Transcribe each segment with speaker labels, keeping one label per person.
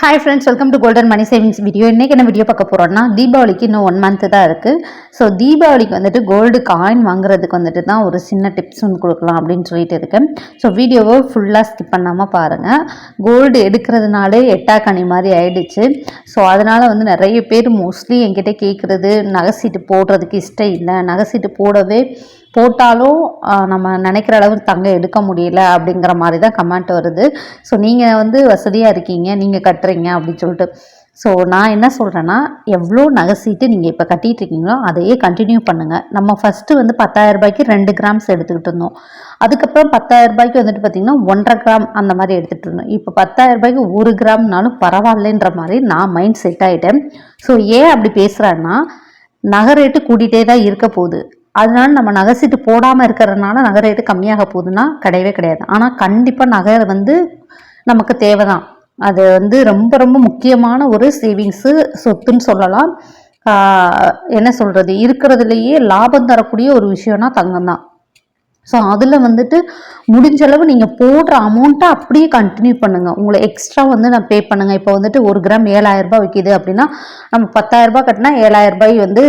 Speaker 1: Hi friends welcome to golden money savings video இன்றைக்கி என்ன video பார்க்க போகிறோம்னா தீபாவளிக்கு இன்னும் ஒன் மந்த்து தான் இருக்குது ஸோ தீபாவளிக்கு வந்துட்டு கோல்டு காயின் வாங்குறதுக்கு வந்துட்டு தான் ஒரு சின்ன டிப்ஸ் ஒன்று கொடுக்கலாம் அப்படின்னு சொல்லிட்டு இருக்கேன். ஸோ வீடியோவை ஃபுல்லாக ஸ்கிப் பண்ணாமல் பாருங்கள் கோல்டு எடுக்கிறதுனாலே எட்டாக்கனி மாதிரி ஆயிடுச்சு. ஸோ அதனால் வந்து நிறைய பேர் மோஸ்ட்லி என்கிட்ட கேட்குறது நகை சீட்டு போடுறதுக்கு இஷ்டம் இல்லை. நகை சீட்டு போடவே போட்டாலும் நம்ம நினைக்கிற அளவு தங்கம் எடுக்க முடியல அப்படிங்கிற மாதிரி தான் கமெண்ட் வருது. ஸோ நீங்கள் வந்து வசதியாக இருக்கீங்க நீங்கள் கட்டுறீங்க அப்படின்னு சொல்லிட்டு. ஸோ நான் என்ன சொல்கிறேன்னா எவ்வளோ நகை சீட்டு நீங்கள் இப்போ கட்டிகிட்டு இருக்கீங்களோ அதையே கண்டினியூ பண்ணுங்கள் நம்ம ஃபஸ்ட்டு வந்து 10000 ரூபாய்க்கு ரெண்டு கிராம்ஸ் எடுத்துக்கிட்டு இருந்தோம். அதுக்கப்புறம் 10000 ரூபாய்க்கு வந்துட்டு பார்த்திங்கன்னா ஒன்றரை கிராம் அந்த மாதிரி எடுத்துகிட்டு இருந்தோம். இப்போ 10000 ரூபாய்க்கு ஒரு கிராம்னாலும் பரவாயில்லைன்ற மாதிரி நான் மைண்ட் செட் ஆகிட்டேன் ஸோ ஏன் அப்படி பேசுகிறேன்னா நகை ரேட்டு கூட்டிகிட்டே தான் இருக்க போகுது. அதனால நம்ம நகை சீட்டு போடாமல் இருக்கிறதுனால நகை ரேட்டு கம்மியாக போகுதுன்னா கிடையவே கிடையாது. ஆனால் கண்டிப்பாக நகை வந்து நமக்கு தேவை தான் அது வந்து ரொம்ப ரொம்ப முக்கியமான ஒரு சேவிங்ஸு சொத்துன்னு சொல்லலாம். என்ன சொல்கிறது இருக்கிறதுலையே லாபம் தரக்கூடிய ஒரு விஷயம்னா தங்கம் தான் ஸோ அதில் வந்துட்டு முடிஞ்ச அளவு நீங்கள் போடுற அமௌண்ட்டை அப்படியே கண்டினியூ பண்ணுங்கள் உங்களை எக்ஸ்ட்ரா வந்து நான் பே பண்ணுங்கள் இப்போ வந்துட்டு ஒரு கிராம் ஏழாயிரரூபா ரூபாய் விற்கிது அப்படின்னா நம்ம பத்தாயிரரூபா கட்டினா ஏழாயிரரூபாய் வந்து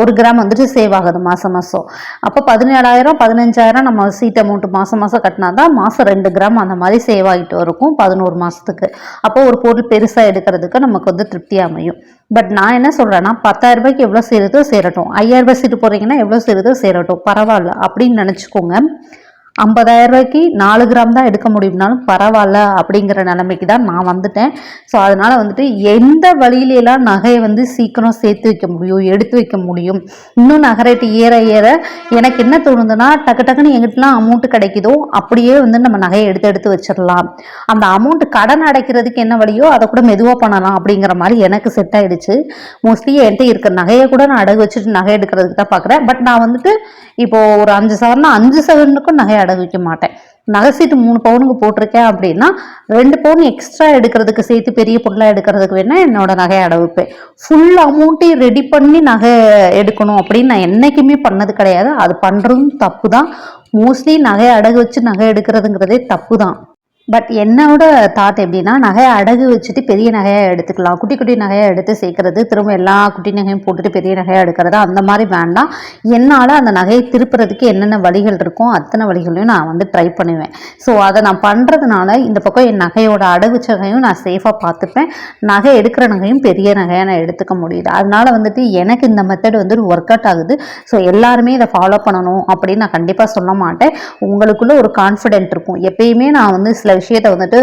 Speaker 1: ஒரு கிராம் வந்துட்டு சேவ் ஆகுது மாதம் மாதம் அப்போ பதினேழாயிரம் பதினஞ்சாயிரம் நம்ம சீட் அமௌண்ட் மாதம் மாதம் கட்டினா தான் மாதம் ரெண்டு கிராம் அந்த மாதிரி சேவ் ஆகிட்டு இருக்கும் பதினோரு மாதத்துக்கு அப்போ ஒரு பொருள் பெருசாக எடுக்கிறதுக்கு நமக்கு வந்து திருப்தி அமையும். பட் நான் என்ன சொல்கிறேன்னா பத்தாயிரம் ரூபாய்க்கு எவ்வளோ சேருதோ சேரட்டும். ஐயாயிரம் ரூபாய் சீட்டு போடுறீங்கன்னா எவ்வளோ சேருதோ சேரட்டும். பரவாயில்ல. அப்படின்னு நினச்சிக்கோங்க. ஐம்பதாயிரம் ரூபாய்க்கு நாலு கிராம் தான் எடுக்க முடியும்னாலும் பரவாயில்ல அப்படிங்கிற நிலைமைக்கு தான் நான் வந்துட்டேன். ஸோ அதனால் வந்துட்டு எந்த வழியிலலாம் நகையை வந்து சீக்கிரம் சேர்த்து வைக்க முடியும் எடுத்து வைக்க முடியும் இன்னும் நகை ரேட்டு ஏற ஏற எனக்கு என்ன தோணுதுன்னா டக்கு டக்குன்னு எங்கிட்டலாம் அமௌண்ட் கிடைக்குதோ அப்படியே வந்து நம்ம நகையை எடுத்து எடுத்து வச்சிடலாம். அந்த அமௌண்ட் கடன் அடைக்கிறதுக்கு என்ன வழியோ அதை கூட மெதுவாக பண்ணலாம் அப்படிங்கிற மாதிரி எனக்கு செட் ஆகிடுச்சு மோஸ்ட்லி என்கிட்ட இருக்கிற நகையை கூட நான் அடகு வச்சுட்டு நகை எடுக்கிறதுக்கு தான் பார்க்குறேன். பட் நான் வந்துட்டு இப்போ ஒரு அஞ்சு சவரன்னா அஞ்சு சவரனுக்கும் நகை அடகு வைக்க மாட்டேன். நகை சீட்டு மூணு பவுனுக்கு போட்டிருக்கேன் அப்படின்னா ரெண்டு பவுன் எக்ஸ்ட்ரா எடுக்கிறதுக்கு சேர்த்து பெரிய பொருளாக எடுக்கிறதுக்கு வேணா என்னோட நகையை அடவுப்பேன் ஃபுல் அமௌண்ட்டையும் ரெடி பண்ணி நகை எடுக்கணும் அப்படின்னு நான் என்னைக்குமே பண்ணது கிடையாது. அது பண்ணுறதும் தப்பு தான் மோஸ்ட்லி நகையை அடகு வச்சு நகை எடுக்கிறதுங்கிறதே தப்பு தான் பட் என்னோட தாட் எப்படின்னா நகையை அடகு வச்சுட்டு பெரிய நகையாக எடுத்துக்கலாம். குட்டி குட்டி நகையாக எடுத்து சேர்க்கறது திரும்ப எல்லா குட்டி நகையும் போட்டுட்டு பெரிய நகையாக எடுக்கிறது அந்த மாதிரி வேண்டாம். என்னால் அந்த நகையை திருப்புறதுக்கு என்னென்ன வழிகள் இருக்கோ அத்தனை வழிகளையும் நான் வந்து ட்ரை பண்ணுவேன். ஸோ அதை நான் பண்ணுறதுனால இந்த பக்கம் என் நகையோட அடகு நகையும் நான் சேஃபாக பார்த்துப்பேன். நகை எடுக்கிற நகையும் பெரிய நகையை நான் எடுத்துக்க முடியுது. அதனால வந்துட்டு எனக்கு இந்த மெத்தட் வந்து ஒர்க் அவுட் ஆகுது. ஸோ எல்லாருமே இதை ஃபாலோ பண்ணணும் அப்படின்னு நான் கண்டிப்பாக சொல்ல மாட்டேன். உங்களுக்குள்ளே ஒரு கான்ஃபிடென்ட் இருக்கும். எப்பயுமே நான் வந்து சில விஷயத்த வந்துட்டு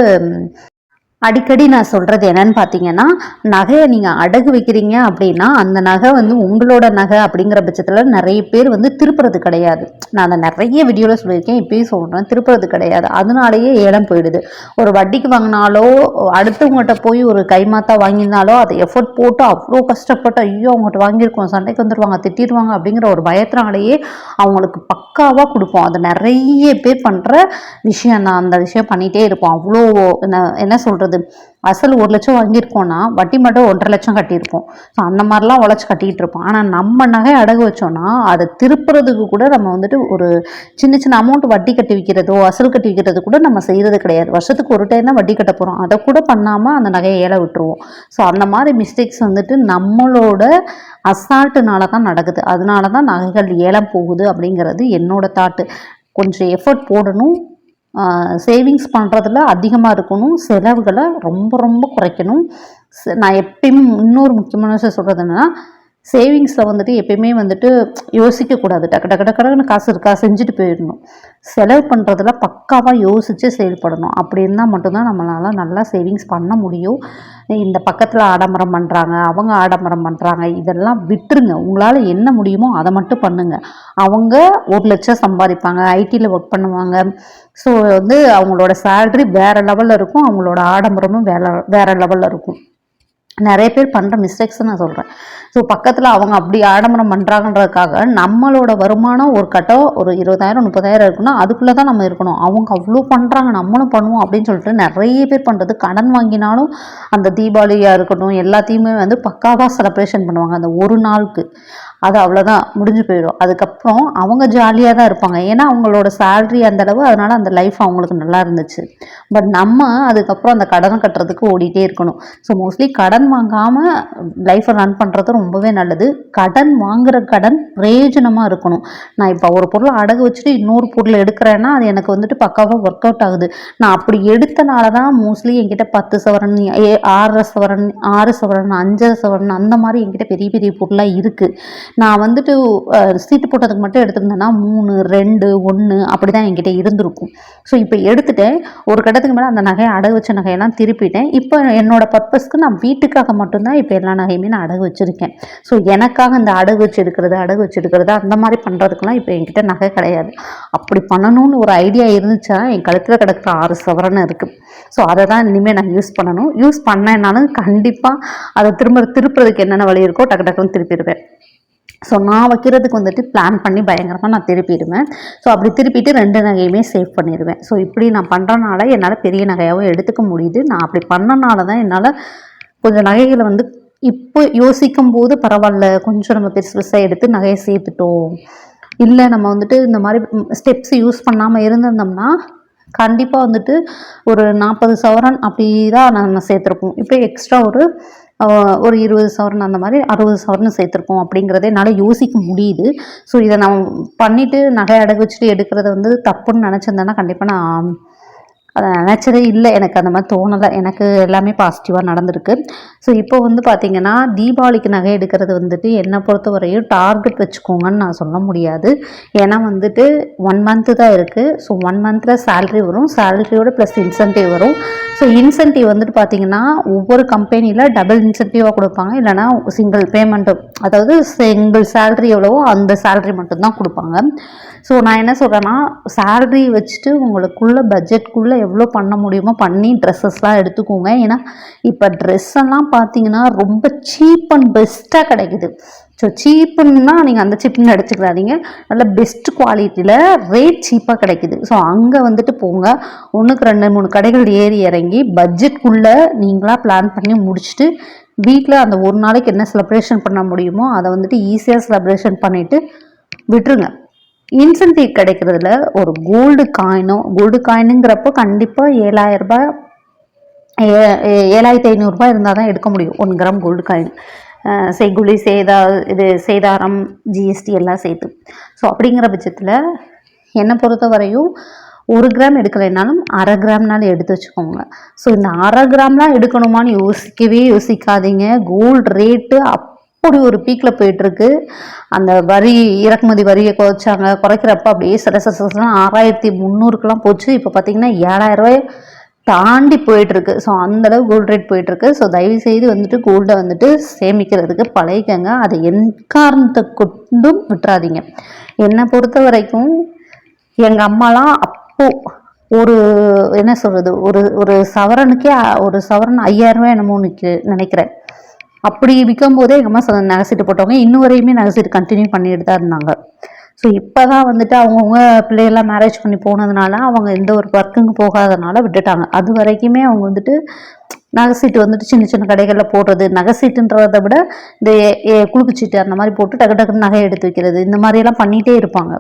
Speaker 1: அடிக்கடி நான் சொல்கிறது என்னன்னு பார்த்தீங்கன்னா நகையை நீங்கள் அடகு வைக்கிறீங்க அப்படின்னா அந்த நகை வந்து உங்களோட நகை அப்படிங்கிற பட்சத்தில் நிறைய பேர் வந்து திருப்புறது கிடையாது. நான் அதை நிறைய வீடியோவில் சொல்லியிருக்கேன் இப்பயும் சொல்கிறேன் திருப்புறது கிடையாது. அதனாலேயே ஏலம் போயிடுது. ஒரு வட்டிக்கு வாங்கினாலோ அடுத்தவங்ககிட்ட போய் ஒரு கைமாத்தா வாங்கியிருந்தாலோ அதை எஃபர்ட் போட்டு அவ்வளோ கஷ்டப்பட்டு ஐயோ அவங்ககிட்ட வாங்கியிருக்கோம் சண்டைக்கு வந்துடுவாங்க திட்டிடுவாங்க அப்படிங்கிற ஒரு பயத்தினாலேயே அவங்களுக்கு பக்காவாக கொடுப்போம். அது நிறைய பேர் பண்ணுற விஷயம் நான் அந்த விஷயம் பண்ணிகிட்டே இருப்போம். அவ்வளோ என்ன என்ன சொல்கிறது அசல் ஒரு லட்சம் வாங்கியிருக்கோன்னா வட்டி மட்டும் ஒன்றரை லட்சம் கட்டியிருப்போம். ஸோ அந்த மாதிரிலாம் உழைச்சி கட்டிகிட்டு இருப்போம். ஆனால் நம்ம நகை அடகு வச்சோன்னா அதை திருப்புறதுக்கு கூட நம்ம வந்துட்டு ஒரு சின்ன சின்ன அமௌண்ட் வட்டி கட்டி வைக்கிறதோ அசல் கட்டி வைக்கிறது கூட நம்ம செய்கிறது கிடையாது. வருஷத்துக்கு ஒரு டைம் தான் வட்டி கட்ட போகிறோம் அதை கூட பண்ணாமல் அந்த நகையை ஏழை விட்டுருவோம். ஸோ அந்த மாதிரி மிஸ்டேக்ஸ் வந்துட்டு நம்மளோட அசால்ட்டுனால தான் நடக்குது. அதனால தான் நகைகள் ஏலம் போகுது அப்படிங்கிறது என்னோட தாட்டு கொஞ்சம் எஃபர்ட் போடணும். சேவிங்ஸ் பண்ணுறதுல அதிகமாக இருக்கணும். செலவுகளை ரொம்ப ரொம்ப குறைக்கணும். நான் எப்பயுமே இன்னொரு முக்கியமான விஷயம் சொல்கிறது என்னென்னா சேவிங்ஸில் வந்துட்டு எப்பயுமே வந்துட்டு யோசிக்கக்கூடாது. டக்கு டக்கு டக்குன்னு காசு இருக்கா? செஞ்சுட்டு போயிடணும். செலவு பண்ணுறதுல பக்காவாக யோசித்து செயல்படணும். அப்படி இருந்தால் மட்டும்தான் நம்மளால் நல்லா சேவிங்ஸ் பண்ண முடியும். இந்த பக்கத்தில் ஆடம்பரம் பண்ணுறாங்க அவங்க ஆடம்பரம் பண்ணுறாங்க இதெல்லாம் விட்டுருங்க. உங்களால் என்ன முடியுமோ அதை மட்டும் பண்ணுங்கள் அவங்க ஒரு லட்சம் சம்பாதிப்பாங்க ஐடியில் ஒர்க் பண்ணுவாங்க. ஸோ வந்து அவங்களோட சேல்ரி வேறு லெவலில் இருக்கும் அவங்களோட ஆடம்பரமும் வேற வேறு லெவலில் இருக்கும். நிறைய பேர் பண்ணுற மிஸ்டேக்ஸ் நான் சொல்கிறேன் ஸோ பக்கத்தில் அவங்க அப்படி ஆடம்பரம் பண்ணுறாங்கன்றதுக்காக நம்மளோட வருமானம் ஒரு கட்டம் ஒரு இருபதாயிரம் முப்பதாயிரம் இருக்குன்னா அதுக்குள்ளே தான் நம்ம இருக்கணும். அவங்க அவ்வளோ பண்ணுறாங்க நம்மளும் பண்ணுவோம் அப்படின்னு சொல்லிட்டு நிறைய பேர் பண்ணுறது கடன் வாங்கினாலும் அந்த தீபாவளியாக இருக்கட்டும் எல்லாத்தையுமே வந்து பக்காவாக செலப்ரேஷன் பண்ணுவாங்க. அந்த ஒரு நாளுக்கு. அது அவ்வளோதான் முடிஞ்சு போயிடும். அதுக்கப்புறம் அவங்க ஜாலியாக தான் இருப்பாங்க. ஏன்னா அவங்களோட சேல்ரி அந்தளவு அதனால் அந்த லைஃப் அவங்களுக்கு நல்லா இருந்துச்சு. பட் நம்ம அதுக்கப்புறம் அந்த கடனை கட்டுறதுக்கு ஓடிட்டே இருக்கணும். ஸோ மோஸ்ட்லி கடன் வாங்காமல் லைஃப்பை ரன் பண்ணுறது ரொம்பவே நல்லது. கடன் வாங்குகிற கடன் பிரயோஜனமாக இருக்கணும். நான் இப்போ ஒரு பொருளை அடகு வச்சுட்டு இன்னொரு பொருள் எடுக்கிறேன்னா அது எனக்கு வந்துட்டு பக்காவாக ஒர்க் அவுட் ஆகுது. நான் அப்படி எடுத்தனால தான் மோஸ்ட்லி என்கிட்ட பத்து சவரன் ஏ ஆறரை சவரன் ஆறு சவரன் அஞ்சரை சவரன் அந்த மாதிரி என்கிட்ட பெரிய பெரிய பொருளாக இருக்குது நான் வந்துட்டு சீட்டு போட்டதுக்கு மட்டும் எடுத்திருந்தேன்னா மூணு ரெண்டு ஒன்று அப்படி தான் என்கிட்ட இருந்திருக்கும். ஸோ இப்போ எடுத்துட்டேன். ஒரு கட்டத்துக்கு மேலே அந்த நகையை அடகு வச்ச நகையெல்லாம் திருப்பிட்டேன். இப்போ என்னோட பர்பஸ்க்கு நான் வீட்டுக்காக மட்டும்தான் இப்போ எல்லா நகையுமே நான் அடகு வச்சுருக்கேன். ஸோ எனக்காக இந்த அடகு வச்சு எடுக்கிறது அடகு வச்சு எடுக்கிறது அந்த மாதிரி பண்ணுறதுக்கெலாம் இப்போ என்கிட்ட நகை கிடையாது. அப்படி பண்ணணும்னு ஒரு ஐடியா இருந்துச்சுன்னா என் கழுத்தில் கிடக்கிற ஆறு சவரன் இருக்குது ஸோ அதை தான் இனிமேல் நான் யூஸ் பண்ணணும். யூஸ் பண்ணேன்னாலும் கண்டிப்பாக அதை திரும்ப திருப்புறதுக்கு என்னென்ன வழி இருக்கோ டக்கு டக்குன்னு திருப்பிடுவேன். ஸோ நான் வைக்கிறதுக்கு வந்துட்டு பிளான் பண்ணி பயங்கரமாக நான் திருப்பிடுவேன். ஸோ அப்படி திருப்பிட்டு ரெண்டு நகையுமே சேவ் பண்ணிடுவேன் ஸோ இப்படி நான் பண்ணுறனால என்னால் பெரிய நகையாகவும் எடுத்துக்க முடியுது. நான் அப்படி பண்ணனால தான் என்னால் கொஞ்சம் நகைகளை வந்து இப்போ யோசிக்கும் போது பரவாயில்ல கொஞ்சம் நம்ம பெருசு பெருசாக எடுத்து நகையை சேர்த்துட்டோம். இல்லை நம்ம வந்துட்டு இந்த மாதிரி ஸ்டெப்ஸ் யூஸ் பண்ணாமல் இருந்திருந்தோம்னா கண்டிப்பாக வந்துட்டு ஒரு நாற்பது சவரன் அப்படி தான் நம்ம சேர்த்துருப்போம். இப்போ எக்ஸ்ட்ரா ஒரு ஒரு இருபது சவரன் அந்த மாதிரி அறுபது சவரன் சேர்த்துருக்கோம் அப்படிங்கிறத என்னால் யோசிக்க முடியுது. ஸோ இதை நான் பண்ணிவிட்டு நகை அடகு வச்சுட்டு எடுக்கிறத வந்து தப்புன்னு நினச்சிருந்தேன்னா கண்டிப்பாக நான் அதை நினச்சதே இல்லை. எனக்கு அந்த மாதிரி தோணலை. எனக்கு எல்லாமே பாசிட்டிவாக நடந்திருக்கு. ஸோ இப்போ வந்து பார்த்திங்கன்னா தீபாவளிக்கு நகை எடுக்கிறது வந்துட்டு என்னை பொறுத்த வரையும் டார்கெட் வச்சுக்கோங்கன்னு நான் சொல்ல முடியாது. ஏன்னா வந்துட்டு ஒன் மந்த்து தான் இருக்குது ஸோ ஒன் மந்தில் சேல்ரி வரும். சேல்ரியோட ப்ளஸ் இன்சென்டிவ் வரும். ஸோ இன்சென்டிவ் வந்துட்டு பார்த்திங்கன்னா ஒவ்வொரு கம்பெனியில் டபுள் இன்சென்டிவாக கொடுப்பாங்க. இல்லைனா சிங்கிள் பேமெண்ட்டு அதாவது சிங்கிள் சேல்ரி எவ்வளவோ அந்த சேல்ரி மட்டும்தான் கொடுப்பாங்க. ஸோ நான் என்ன சொல்கிறேன்னா சேல்ரி வச்சுட்டு உங்களுக்குள்ள பட்ஜெட்குள்ளே எவ்வளோ பண்ண முடியுமோ பண்ணி ட்ரெஸ்ஸஸ்லாம் எடுத்துக்கோங்க. ஏன்னா இப்போ ட்ரெஸ் எல்லாம் பார்த்தீங்கன்னா ரொம்ப சீப் அண்ட் பெஸ்ட்டாக கிடைக்குது. ஸோ சீப்புன்னா நீங்கள் அந்த சீப்புன்னு அடிச்சுக்கிறாதீங்க நல்ல பெஸ்ட் குவாலிட்டியில் ரேட் சீப்பாக கிடைக்குது. ஸோ அங்கே வந்துட்டு போங்க. ஒன்றுக்கு ரெண்டு மூணு கடைகள் ஏறி இறங்கி பட்ஜெட்குள்ளே நீங்களாக பிளான் பண்ணி முடிச்சுட்டு வீட்டில் அந்த ஒரு நாளைக்கு என்ன செலிப்ரேஷன் பண்ண முடியுமோ அதை வந்துட்டு ஈஸியாக செலிப்ரேஷன் பண்ணிவிட்டு விட்டுருங்க. இன்சென்டிவ் கிடைக்கிறதுல ஒரு கோல்டு காயினோ கோல்டு காயினுங்கிறப்போ கண்டிப்பாக ஏழாயிரம் ரூபாய் ஏ- ஏழாயிரத்தி ஐநூறுரூபா இருந்தால் தான் எடுக்க முடியும். ஒன் கிராம் கோல்டு காயின் செய்குலி சேதா இது சேதாரம் ஜிஎஸ்டி எல்லாம் சேர்த்து. ஸோ அப்படிங்கிற பட்சத்தில் என்னை பொறுத்த வரையும் ஒரு கிராம் எடுக்கலைனாலும் அரை கிராம்னாலும் எடுத்து வச்சுக்கோங்க. ஸோ இந்த அரை கிராம்லாம் எடுக்கணுமான்னு யோசிக்கவே யோசிக்காதீங்க. கோல்டு ரேட்டு அப் அப்படி ஒரு பீக்கில் போயிட்டுருக்கு. அந்த வரி இறக்குமதி வரியை குறைச்சாங்க. குறைக்கிறப்ப அப்படியே சட சட ஆறாயிரத்தி முந்நூறுக்கெலாம் போச்சு. இப்போ பார்த்தீங்கன்னா ஏழாயிரரூவாய் தாண்டி போயிட்டுருக்கு. ஸோ அந்தளவு கோல்டு ரேட் போயிட்டுருக்கு. ஸோ தயவுசெய்து வந்துட்டு கோல்டை வந்துட்டு சேமிக்கிறதுக்கு பழகிக்கங்க. அதை எக்காரணத்தை கொண்டும் விட்டுறாதீங்க. என்னை பொறுத்த வரைக்கும் எங்கள் அம்மாலாம் அப்போ ஒரு என்ன சொல்கிறது ஒரு ஒரு சவரனுக்கே ஒரு சவரன் ஐயாயிரம் ரூபாய் என்னமோ நிற்க நினைக்கிறேன். அப்படி விற்கும் போதே எங்கள் அம்மா நகைச்சிட்டு போட்டவங்க இன்னும் வரையுமே நகைச்சிட்டு கண்டினியூ பண்ணிட்டு தான் இருந்தாங்க. ஸோ இப்போ தான் வந்துட்டு அவங்கவுங்க பிள்ளைகள்லாம் மேரேஜ் பண்ணி போனதுனால அவங்க எந்த ஒரு ஒர்க்குங்க போகாதனால விட்டுட்டாங்க. அது வரைக்குமே அவங்க வந்துட்டு நகைசீட்டு வந்துட்டு சின்ன சின்ன கடைகளில் போடுறது நகைசீட்டுன்றதை விட இந்த ஏ- சீட்டு குலுக்குச்சீட்டு அந்த மாதிரி போட்டு டக்கு டக்குன்னு நகை எடுத்து வைக்கிறது இந்த மாதிரியெல்லாம் பண்ணிகிட்டே இருப்பாங்க.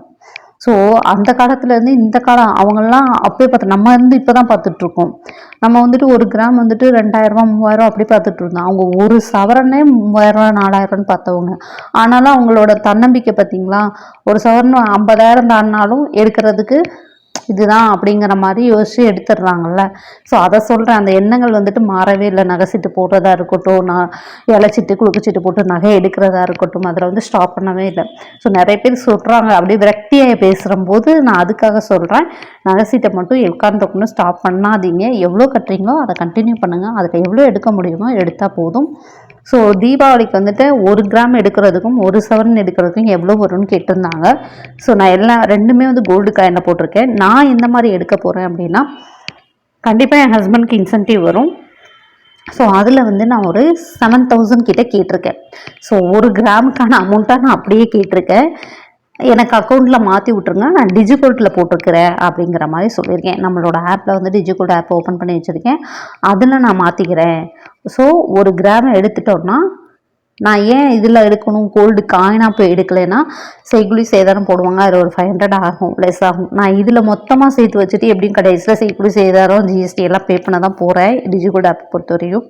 Speaker 1: ஸோ அந்த காலத்துலேருந்து இந்த காலம் அவங்கெல்லாம் அப்போயே பார்த்து நம்ம இருந்து இப்போ தான் பார்த்துட்ருக்கோம். நம்ம வந்துட்டு ஒரு கிராம் வந்துட்டு ரெண்டாயிரரூவா மூவாயிரம் அப்படி பார்த்துட்டு இருந்தோம் அவங்க ஒரு சவரனே மூவாயிரரூவா நாலாயிரரூவான்னு பார்த்தவங்க. ஆனாலும் அவங்களோட தன்னம்பிக்கை பார்த்தீங்களா? ஒரு சவரன் ஐம்பதாயிரம் தாண்டினாலும் எடுக்கிறதுக்கு இதுதான் அப்படிங்கிற மாதிரி யோசிச்சு எடுத்துடுறாங்கல்ல. ஸோ அதை சொல்கிறேன் அந்த எண்ணங்கள் வந்துட்டு மாறவே இல்லை. நகைச்சிட்டு போடுறதா இருக்கட்டும் நான் இலைச்சிட்டு குளிக்கச்சிட்டு போட்டு நகை எடுக்கிறதா இருக்கட்டும் அதில் வந்து ஸ்டாப் பண்ணவே இல்லை. ஸோ நிறைய பேர் சொல்கிறாங்க அப்படியே விரக்தியாக பேசுகிறம்போது நான் அதுக்காக சொல்கிறேன் நகைச்சீட்டை மட்டும் உட்காந்துக்கணும் ஸ்டாப் பண்ணாதீங்க. எவ்வளோ கட்டுறீங்களோ அதை கண்டினியூ பண்ணுங்கள் அதுக்கு எவ்வளோ எடுக்க முடியுமோ எடுத்தால் போதும். ஸோ தீபாவளிக்கு வந்துட்டு ஒரு கிராம் எடுக்கிறதுக்கும் ஒரு சவரன் எடுக்கிறதுக்கும் எவ்வளோ வரும்னு கேட்டிருந்தாங்க. ஸோ நான் எல்லா ரெண்டுமே வந்து கோல்டு காயினில் போட்டிருக்கேன். நான் எந்த மாதிரி எடுக்க போகிறேன் அப்படின்னா கண்டிப்பாக என் ஹஸ்பண்ட்க்கு இன்சென்டிவ் வரும். ஸோ அதில் வந்து நான் ஒரு செவன் தௌசண்ட் கிட்டே கேட்டிருக்கேன். ஸோ ஒரு கிராமுக்கான அமௌண்ட்டாக நான் அப்படியே கேட்டிருக்கேன். எனக்கு அக்கௌண்ட்டில் மாற்றி விட்ருங்க நான் டிஜிகோல்ட்டில் போட்டிருக்கிறேன் அப்படிங்கிற மாதிரி சொல்லியிருக்கேன். நம்மளோட ஆப்பில் வந்து டிஜிகோல்ட் ஆப் ஓப்பன் பண்ணி வச்சுருக்கேன். அதில் நான் மாற்றிக்கிறேன் ஸோ ஒரு கிராம் எடுத்துட்டோன்னா நான் ஏன் இதில் எடுக்கணும்? கோல்டு காயினாக போய் எடுக்கலைன்னா செய்குலி சேதாரம் போடுவாங்க. அதில் ஒரு ஃபைவ் ஹண்ட்ரட் ஆகும் லெஸ் ஆகும். நான் இதில் மொத்தமாக சேர்த்து வச்சுட்டு எப்படியும் கடைசியில் செய்குலி சேதாரம் ஜிஎஸ்டி எல்லாம் பே பண்ண தான் போகிறேன் டிஜிகோல்டு ஆப் பொறுத்த வரையும்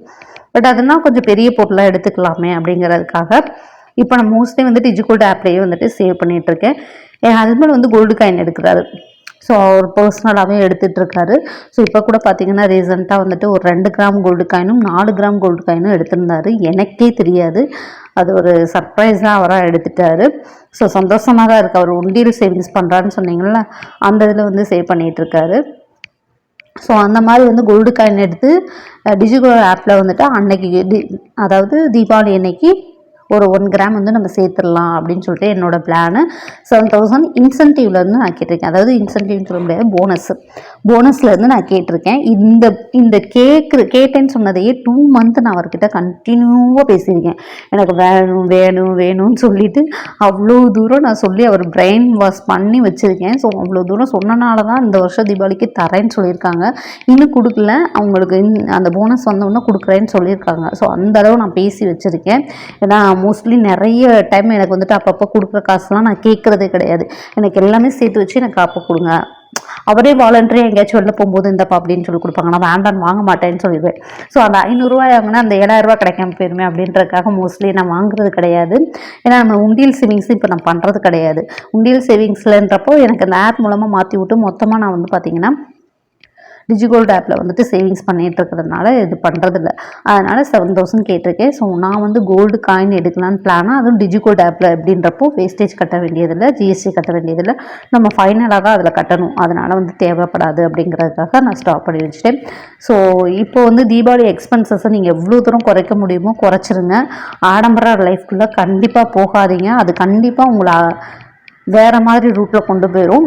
Speaker 1: பட் அதுனா கொஞ்சம் பெரிய பொருளாக எடுத்துக்கலாமே அப்படிங்கிறதுக்காக இப்போ நான் மோஸ்ட்லி வந்துட்டு டிஜிகோல்டு ஆப்லேயே வந்துட்டு சேவ் பண்ணிகிட்ருக்கேன் இருக்கேன் என் ஹஸ்பண்ட் வந்து கோல்டு காயின் எடுக்கிறாரு. ஸோ அவர் பர்சனலாகவே எடுத்துகிட்டு இருக்காரு ஸோ இப்போ கூட பார்த்தீங்கன்னா ரீசெண்டாக வந்துட்டு ஒரு ரெண்டு கிராம் கோல்டு காயினும் நாலு கிராம் கோல்டு காயினும் எடுத்திருந்தாரு. எனக்கே தெரியாது. அது ஒரு சர்ப்ரைஸாக அவராக எடுத்துட்டாரு. ஸோ சந்தோஷமாக தான் இருக்குது அவர் உண்டியல் சேவிங்ஸ் பண்ணுறாருன்னு சொன்னீங்கள்ல அந்த இதில் வந்து சேவ் பண்ணிகிட்ருக்காரு ஸோ அந்த மாதிரி வந்து கோல்டு காயின் எடுத்து டிஜிகோ ஆப்பில் வந்துட்டு அன்னைக்கு டி அதாவது தீபாவளி அன்னைக்கு ஒரு ஒன் கிராம் வந்து நம்ம சேர்த்துடலாம் அப்படின்னு சொல்லிட்டு என்னோட பிளானு செவன் தௌசண்ட் இன்சென்டிவ்லேருந்து நான் கேட்டிருக்கேன். அதாவது இன்சென்டிவ்னு சொல்ல முடியாது போனஸ் போனஸ்லேருந்து நான் கேட்டிருக்கேன். இந்த இந்த கேட்குற கேட்டேன்னு சொன்னதையே டூ மந்த் நான் அவர்கிட்ட கண்டினியூவாக பேசியிருக்கேன். எனக்கு வேணும் வேணும் வேணும்னு சொல்லிட்டு அவ்வளோ தூரம் நான் சொல்லி அவர் பிரெயின் வாஷ் பண்ணி வச்சுருக்கேன். ஸோ அவ்வளோ தூரம் சொன்னனால தான் இந்த வருஷம் தீபாவளிக்கு தரேன்னு சொல்லியிருக்காங்க. இன்னும் கொடுக்கல. அவங்களுக்கு இன்- அந்த போனஸ் வந்தோடனே கொடுக்குறேன்னு சொல்லியிருக்காங்க. ஸோ அந்த அளவு நான் பேசி வச்சுருக்கேன். ஏன்னா மோஸ்ட்லி நிறைய டைம் எனக்கு வந்துட்டு அப்பப்போ கொடுக்குற காசுலாம் நான் கேட்குறதே கிடையாது. எனக்கு எல்லாமே சேர்த்து வச்சு எனக்கு அப்போ கொடுங்க. அவரே வாலண்டரியாக எங்கேயாச்சும் வெளில போகும்போது இந்தப்பா அப்படின்னு சொல்லி கொடுப்பாங்க. நான் வேண்டான்னு வாங்க மாட்டேன்னு சொல்லிடுவேன். ஸோ அந்த ஐநூறுரூவா வாங்கினா அந்த ஏழாயிரரூவா கிடைக்காம போயிருமே அப்படின்றதுக்காக மோஸ்ட்லி நான் வாங்குறது கிடையாது. ஏன்னா நம்ம உண்டியல் சேவிங்ஸ் இப்போ நான் பண்ணுறது கிடையாது. உண்டியல் சேவிங்ஸ்லன்றப்போ எனக்கு அந்த ஆப் மூலமாக மாற்றி விட்டு மொத்தமாக நான் வந்து பார்த்தீங்கன்னா டிஜிகோல்டு ஆப்பில் வந்துட்டு சேவிங்ஸ் பண்ணிகிட்டு இருக்கிறதுனால இது பண்ணுறதில்ல அதனால் செவன் தௌசண்ட் கேட்டிருக்கேன். ஸோ நான் வந்து கோல்டு காயின் எடுக்கலான்னு பிளானாக அதுவும் டிஜிகோல்டு ஆப்பில் அப்படின்றப்போ வேஸ்டேஜ் கட்ட வேண்டியதில்லை ஜிஎஸ்டி கட்ட வேண்டியதில்லை. நம்ம ஃபைனலாக தான் அதில் கட்டணும். அதனால் வந்து தேவைப்படாது அப்படிங்கிறதுக்காக நான் ஸ்டாப் பண்ணி வச்சுட்டேன். ஸோ இப்போ வந்து தீபாவளி எக்ஸ்பென்சஸை நீங்கள் எவ்வளோ தூரம் குறைக்க முடியுமோ குறைச்சிருங்க. ஆடம்பர லைஃப்குள்ளே கண்டிப்பாக போகாதீங்க. அது கண்டிப்பாக உங்களை வேறு மாதிரி ரூட்டில் கொண்டு போயிடும்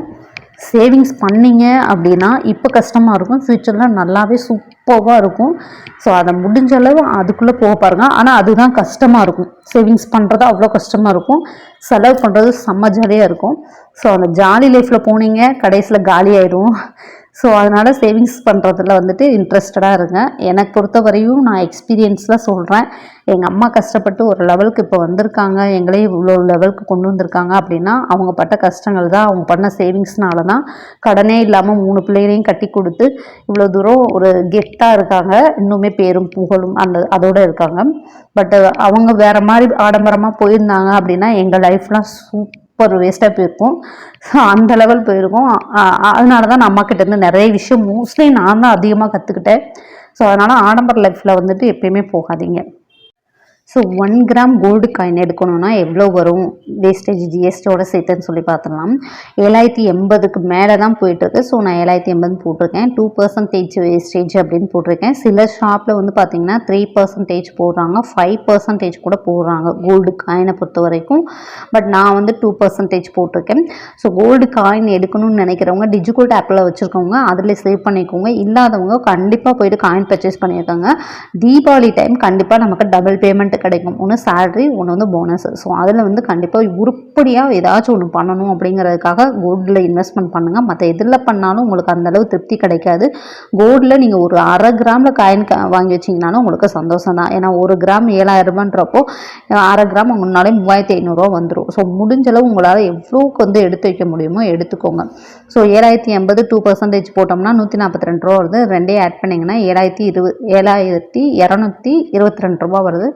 Speaker 1: சேவிங்ஸ் பண்ணீங்க அப்படின்னா இப்போ கஷ்டமாக இருக்கும். ஃப்யூச்சரில் நல்லாவே சூப்பராக இருக்கும். ஸோ அதை முடிஞ்ச அளவு அதுக்குள்ளே போக பாருங்க. ஆனால் அதுதான் கஷ்டமாக இருக்கும். சேவிங்ஸ் பண்ணுறது அவ்வளோ கஷ்டமாக இருக்கும். செலவு பண்ணுறது செம்ம ஜாலியாக இருக்கும். ஸோ அந்த ஜாலி லைஃப்பில் போனீங்க. கடைசியில் காலி ஆயிடும் ஸோ அதனால் சேவிங்ஸ் பண்ணுறதுல வந்துட்டு இன்ட்ரெஸ்டடாக இருங்க. எனக்கு பொறுத்த வரையும் நான் எக்ஸ்பீரியன்ஸில் சொல்கிறேன் எங்கள் அம்மா கஷ்டப்பட்டு ஒரு லெவலுக்கு இப்போ வந்திருக்காங்க. எங்களே இவ்வளோ லெவலுக்கு கொண்டு வந்திருக்காங்க அப்படின்னா அவங்க பட்ட கஷ்டங்கள் தான். அவங்க பண்ண சேவிங்ஸ்னால தான் கடனே இல்லாமல் மூணு பிள்ளைகளையும் கட்டி கொடுத்து இவ்வளோ தூரம் ஒரு கெத்தாக இருக்காங்க. இன்னுமே பேரும் புகழும் அந்த அதோடு இருக்காங்க. பட் அவங்க வேறு மாதிரி ஆடம்பரமாக போயிருந்தாங்க அப்படின்னா எங்கள் லைஃப்லாம் சூப்பர் வேஸ்ட்டாக போயிருக்கும். ஸோ அந்த லெவல் போயிருக்கும். அதனால தான் நான் அம்மா நிறைய விஷயம் மோஸ்ட்லி நான் தான் அதிகமாக கற்றுக்கிட்டேன் ஸோ அதனால் ஆடம்பர லைஃப்பில் வந்துட்டு எப்பயுமே போகாதீங்க. So one gram gold coin எடுக்கணும்னா எவ்வளோ வரும்? வேஸ்டேஜ் ஜிஎஸ்டியோட சேர்த்துன்னு சொல்லி பார்த்துடலாம். ஏழாயிரத்தி எண்பதுக்கு மேலே தான் போயிட்டுருக்கு. ஸோ நான் ஏழாயிரத்தி எண்பது போட்டிருக்கேன். டூ பர்சன்டேஜ் வேஸ்டேஜ் அப்படின்னு போட்டிருக்கேன். சில ஷாப்பில் வந்து பார்த்தீங்கன்னா த்ரீ பர்சன்டேஜ் போடுறாங்க. ஃபைவ் பர்சன்டேஜ் கூட போடுறாங்க கோல்டு காயினை பொறுத்த வரைக்கும். பட் நான் வந்து டூ பர்சன்டேஜ் போட்டிருக்கேன். ஸோ கோல்டு காயின் எடுக்கணும்னு நினைக்கிறவங்க டிஜிகோல்ட் ஆப்பில் வச்சுருக்கவங்க அதில் சேவ் பண்ணிக்கோங்க. இல்லாதவங்க கண்டிப்பாக போயிட்டு காயின் பர்ச்சேஸ் பண்ணியிருக்காங்க தீபாவளி டைம் கண்டிப்பாக நமக்கு டபுள் பேமெண்ட் கிடைக்கும். ஒன்று சேலரி ஒன்று வந்து போனஸ் ஸோ அதில் வந்து கண்டிப்பாக உருப்படியாக ஏதாச்சும் ஒன்று பண்ணணும் அப்படிங்கிறதுக்காக கோல்டில் இன்வெஸ்ட்மெண்ட் பண்ணுங்கள் மற்ற எதில் பண்ணாலும் உங்களுக்கு அந்தளவு திருப்தி கிடைக்காது. கோல்டில் நீங்கள் ஒரு அரை கிராமில் காயின் வாங்கி வச்சிங்கனாலும் உங்களுக்கு சந்தோஷம் தான். ஏன்னா ஒரு கிராம் ஏழாயிரம் ரூபான்றப்போ அரை கிராம் முன்னாலே மூவாயிரத்தி ஐநூறுரூவா வந்துடும் ஸோ முடிஞ்சளவு உங்களால் எவ்வளோக்கு வந்து எடுத்து வைக்க முடியுமோ எடுத்துக்கோங்க. ஸோ ஏழாயிரத்தி எண்பது டூ பர்சன்டேஜ் போட்டோம்னா நூற்றி நாற்பத்தி ரெண்டு ரூபா வருது. ரெண்டே ஆட் பண்ணிங்கன்னா ஏழாயிரத்தி இருபது ஏழாயிரத்தி இரநூத்தி இருபத்தி ரெண்டு ரூபா வருது.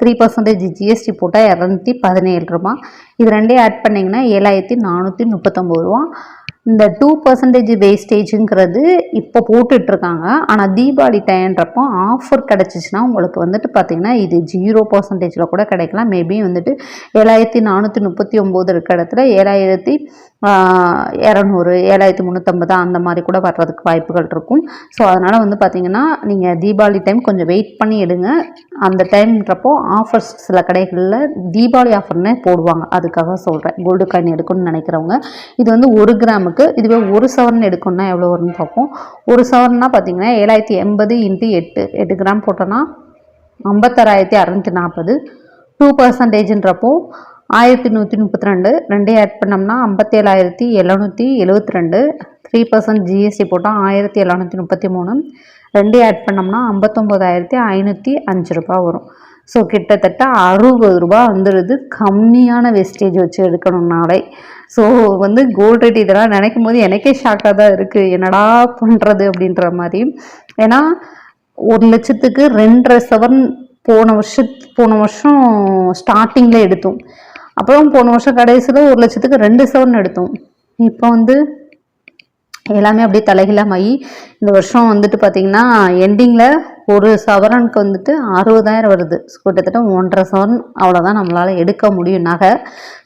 Speaker 1: த்ரீ பர்சன்டேஜ் ஜிஎஸ்டி போட்டால் இரநூத்தி பதினேழு ரூபா. இது ரெண்டே ஆட் பண்ணிங்கன்னா ஏழாயிரத்தி நானூற்றி முப்பத்தொம்பது ரூபா. இந்த டூ பர்சன்டேஜ் வேஸ்டேஜுங்கிறது இப்போ போட்டுட்ருக்காங்க. ஆனால் தீபாவளி டைன்றப்போ ஆஃபர் கிடச்சிச்சின்னா உங்களுக்கு வந்துட்டு பார்த்தீங்கன்னா இது ஜீரோ பர்சன்டேஜில் கூட கிடைக்கலாம். மேபி வந்துட்டு ஏழாயிரத்தி நானூற்றி முப்பத்தி ஒம்பது இருக்க இடத்துல ஏழாயிரத்தி இரநூறு ஏழாயிரத்தி முந்நூற்றம்பது அந்த மாதிரி கூட வர்றதுக்கு வாய்ப்புகள் இருக்கும். ஸோ அதனால் வந்து பார்த்திங்கன்னா நீங்கள் தீபாவளி டைம் கொஞ்சம் வெயிட் பண்ணி எடுங்க. அந்த டைம்ன்றப்போ ஆஃபர்ஸ் சில கடைகளில் தீபாவளி ஆஃபர்னே போடுவாங்க. அதுக்காக சொல்கிறேன் கோல்டு காயின் எடுக்கணும்னு நினைக்கிறவங்க. இது வந்து ஒரு கிராமுக்கு இதுவே ஒரு சவரன் எடுக்கணும்னா எவ்வளோ வரும்னு பார்ப்போம் ஒரு சவரன்னா பார்த்தீங்கன்னா ஏழாயிரத்தி எண்பது இன்ட்டு எட்டு. எட்டு கிராம் போட்டோன்னா ஐம்பத்தாறாயிரத்தி அறநூற்றி நாற்பது. டூ பர்சன்டேஜ்ன்றப்போ ஆயிரத்தி நூற்றி முப்பத்தி ரெண்டு ரெண்டே ஆட் பண்ணோம்னா ஐம்பத்தேழாயிரத்தி எழுநூற்றி எழுபத்தி ரெண்டு. த்ரீ பர்சன்ட் ஜிஎஸ்டி போட்டால் ஆயிரத்தி எழுநூற்றி முப்பத்தி மூணு. ரெண்டே ஆட் பண்ணோம்னா ஐம்பத்தொம்போதாயிரத்தி ஐநூற்றி அஞ்சு ரூபா வரும். ஸோ கிட்டத்தட்ட அறுபது ரூபா வந்துடுது கம்மியான வேஸ்டேஜ் வச்சு எடுக்கணும்னாலே ஸோ வந்து கோல்ட் ரேட் இதெல்லாம் நினைக்கும் போது எனக்கே ஷாக்காக தான் இருக்குது என்னடா பண்ணுறது அப்படின்ற மாதிரி ஏன்னா ஒரு லட்சத்துக்கு ரெண்டரை சவரன் போன வருஷத்து போன வருஷம் ஸ்டார்டிங்கில் எடுத்தோம். அப்புறம் போன வருஷம் கடைசியில் ஒரு லட்சத்துக்கு ரெண்டு செவன் எடுத்தோம். இப்போ வந்து எல்லாமே அப்படியே தலைகீழாமாகி இந்த வருஷம் வந்துட்டு பார்த்திங்கன்னா எண்டிங்கில் ஒரு சவரனுக்கு வந்துட்டு அறுபதாயிரம் வருது. கிட்டத்தட்ட ஒன்றரை சவரன் அவ்வளோதான் நம்மளால் எடுக்க முடியும் நகை.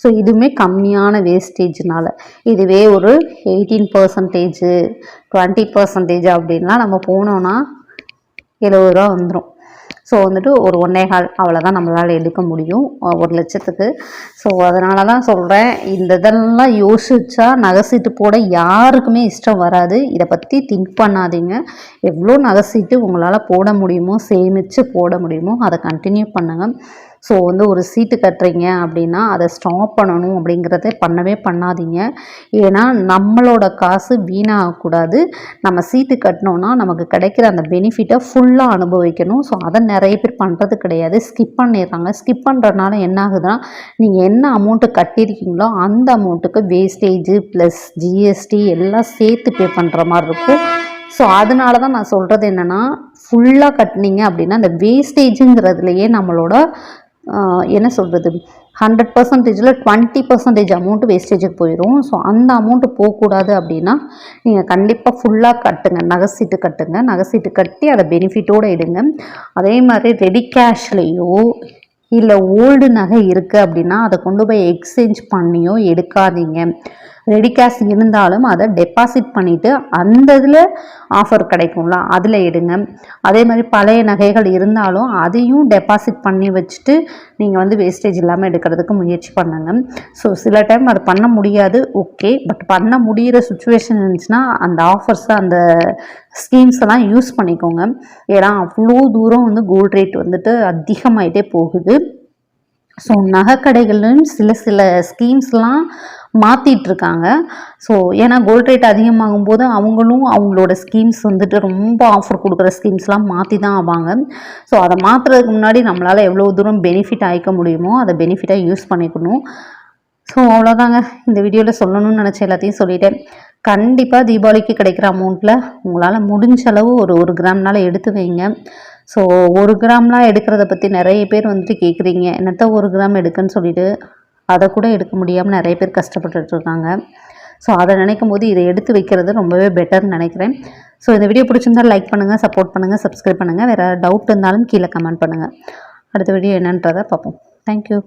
Speaker 1: ஸோ இதுவுமே கம்மியான வேஸ்டேஜ்னால இதுவே ஒரு எயிட்டீன் பர்சன்டேஜு டுவெண்ட்டி பர்சன்டேஜ் அப்படின்லாம் நம்ம போனோன்னா எழுபது ரூபா வந்துடும் ஸோ வந்துட்டு ஒரு ஒன்றே கால் அவ்வளோதான் நம்மளால் எடுக்க முடியும். ஒரு லட்சத்துக்கு. ஸோ அதனால தான் சொல்கிறேன் இந்த இதெல்லாம் யோசிச்சா நகை சீட்டு போட யாருக்குமே இஷ்டம் வராது. இதை பற்றி திங்க் பண்ணாதீங்க. எவ்வளோ நகை சீட்டு உங்களால் போட முடியுமோ சேமித்து போட முடியுமோ அதை கண்டினியூ பண்ணுங்கள் ஸோ வந்து ஒரு சீட்டு கட்டுறீங்க அப்படின்னா அதை ஸ்டாப் பண்ணணும் அப்படிங்கிறத பண்ணவே பண்ணாதீங்க. ஏன்னா நம்மளோட காசு வீணாகக்கூடாது. நம்ம சீட்டு கட்டினோன்னா நமக்கு கிடைக்கிற அந்த பெனிஃபிட்டை ஃபுல்லாக அனுபவிக்கணும். ஸோ அதை நிறைய பேர் பண்ணுறது கிடையாது. ஸ்கிப் பண்ணிடுறாங்க. ஸ்கிப் பண்ணுறதுனால என்ன ஆகுதுன்னா நீங்கள் என்ன அமௌண்ட்டு கட்டியிருக்கீங்களோ அந்த அமௌண்ட்டுக்கு வேஸ்டேஜு ப்ளஸ் ஜிஎஸ்டி எல்லாம் சேர்த்து பே பண்ணுற மாதிரி இருக்கும். ஸோ அதனால தான் நான் சொல்கிறது என்னென்னா ஃபுல்லாக கட்டினீங்க அப்படின்னா அந்த வேஸ்டேஜுங்கிறதுலையே நம்மளோட என்ன சொல்கிறது ஹண்ட்ரட் பர்சன்டேஜில் டுவெண்ட்டி பர்சன்டேஜ் அமௌண்ட்டு வேஸ்டேஜுக்கு போயிடும் ஸோ அந்த அமௌண்ட்டு போகக்கூடாது அப்படின்னா நீங்கள் கண்டிப்பாக ஃபுல்லாக கட்டுங்க. நகை சீட்டு கட்டுங்க. நகை சீட்டு கட்டி அதை பெனிஃபிட்டோடு எடுங்க. அதே மாதிரி ரெடி கேஷ்லேயோ இல்லை ஓல்டு நகை இருக்குது அப்படின்னா அதை கொண்டு போய் எக்ஸ்சேஞ்ச் பண்ணியோ எடுக்காதீங்க. ரெடி கேஷ் இருந்தாலும் அதை டெபாசிட் பண்ணிவிட்டு அந்த இதில் ஆஃபர் கிடைக்கும்ல அதில் எடுங்க. அதே மாதிரி பழைய நகைகள் இருந்தாலும் அதையும் டெபாசிட் பண்ணி வச்சுட்டு நீங்கள் வந்து வேஸ்டேஜ் இல்லாமல் எடுக்கிறதுக்கு முயற்சி பண்ணுங்க. ஸோ சில டைம் அது பண்ண முடியாது ஓகே பட் பண்ண முடிகிற சுச்சுவேஷன் இருந்துச்சுன்னா அந்த ஆஃபர்ஸை அந்த ஸ்கீம்ஸ் எல்லாம் யூஸ் பண்ணிக்கோங்க. ஏன்னா அவ்வளோ தூரம் வந்து கோல்ட் ரேட் வந்துட்டு அதிகமாயிட்டே போகுது. ஸோ நகைக்கடைகள்லையும் சில சில ஸ்கீம்ஸ்லாம் மாற்றிட்டுருக்காங்க ஸோ ஏன்னா கோல்ட் ரேட் அதிகமாகும் போது அவங்களும் அவங்களோட ஸ்கீம்ஸ் வந்துட்டு ரொம்ப ஆஃபர் கொடுக்குற ஸ்கீம்ஸ்லாம் மாற்றி தான் ஆவாங்க. ஸோ அதை மாற்றுறதுக்கு முன்னாடி நம்மளால் எவ்வளோ தூரம் பெனிஃபிட் ஆகிக்க முடியுமோ அதை பெனிஃபிட்டாக யூஸ் பண்ணிக்கணும். ஸோ அவ்வளோதாங்க. இந்த வீடியோவில் சொல்லணும்னு நினச்ச எல்லாத்தையும் சொல்லிட்டேன். கண்டிப்பாக தீபாவளிக்கு கிடைக்கிற அமௌண்ட்டில் உங்களால் முடிஞ்ச அளவு ஒரு ஒரு கிராம்னால எடுத்து வைங்க. ஸோ ஒரு கிராம்லாம் எடுக்கிறத பற்றி நிறைய பேர் வந்துட்டு கேட்குறீங்க என்னத்த ஒரு கிராம் எடுக்குன்னு சொல்லிட்டு அதை கூட எடுக்க முடியாமல் நிறைய பேர் கஷ்டப்பட்டுட்ருக்காங்க ஸோ அதை நினைக்கும் போது இதை எடுத்து வைக்கிறது ரொம்பவே பெட்டர்னு நினைக்கிறேன். ஸோ இந்த வீடியோ பிடிச்சிருந்தால் லைக் பண்ணுங்கள் சப்போர்ட் பண்ணுங்கள் சப்ஸ்கிரைப் பண்ணுங்கள் வேறு டவுட் இருந்தாலும் கீழே கமெண்ட் பண்ணுங்கள் அடுத்த வீடியோ என்னன்றதை பார்ப்போம். தேங்க்யூ